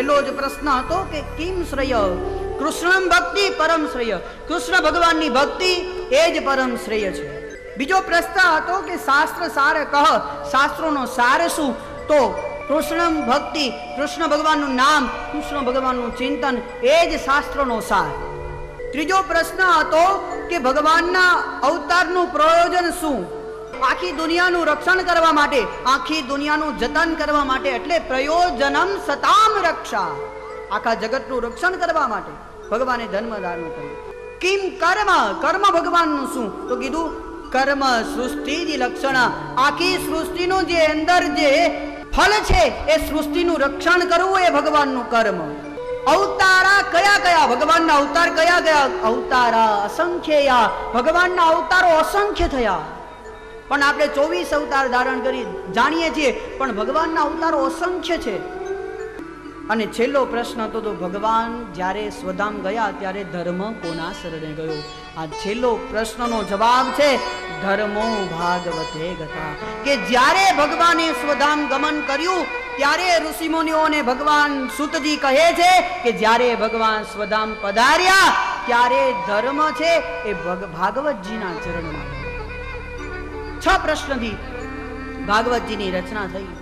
પહેલો જ પ્રશ્ન હતો કે કિમ શ્રેય? કૃષ્ણ ભક્તિ, પરમ શ્રેય. કૃષ્ણ ભગવાનની ભક્તિ એ જ પરમ શ્રેય છે. બીજો પ્રશ્ન હતો કે શાસ્ત્ર સાર કહ? શાસ્ત્રોનો સાર શું? તો કૃષ્ણ ભક્તિ, કૃષ્ણ ભગવાનનું નામ, કૃષ્ણ ભગવાનનું ચિંતન એ જ શાસ્ત્રોનો સાર. ત્રીજો પ્રશ્ન હતો કે ભગવાનના અવતારનું પ્રયોજન શું? આખી દુનિયાનું રક્ષણ કરવા માટે, આખી દુનિયાનું જતન કરવા માટે, એટલે પ્રયોજનમ સતામ રક્ષા. આખા જગતનું રક્ષણ કરવા માટે ભગવાને ધર્મ ધારણ કર્યું. કિમ કર્મ? કર્મ ભગવાનનું શું? તો કીધું, કર્મ સૃષ્ટિ લક્ષણ. આખી સૃષ્ટિનું જે અંદર જે ફળ છે, એ સૃષ્ટિનું રક્ષણ કરવું એ ભગવાનનું કર્મ. અવતારા કયા કયા? ભગવાનના અવતાર કયા કયા? અવતારા અસંખ્ય ભગવાનના અવતારો અસંખ્ય થયા. પણ આપણે ચોવીસ અવતાર ધારણ કરી જાણીએ છીએ, પણ ભગવાનના અવતારો અસંખ્ય છે. અને છેલ્લો પ્રશ્ન હતો તો ભગવાન જ્યારે સ્વધામ ગયા ત્યારે ધર્મ કોના શરણે ગયો? આ છેલ્લો પ્રશ્નનો જવાબ છે, ધર્મો ભાગવતે ગતા. કે જ્યારે ભગવાને સ્વધામ ગમન કર્યું, ત્યારે ઋષિમુનિઓને ભગવાન સુતજી કહે છે કે જ્યારે ભગવાન સ્વધામ પધાર્યા, ત્યારે ધર્મ છે એ ભગ, ભાગવતજીના ચરણમાં. છ પ્રશ્નથી ભાગવતજીની રચના થઈ.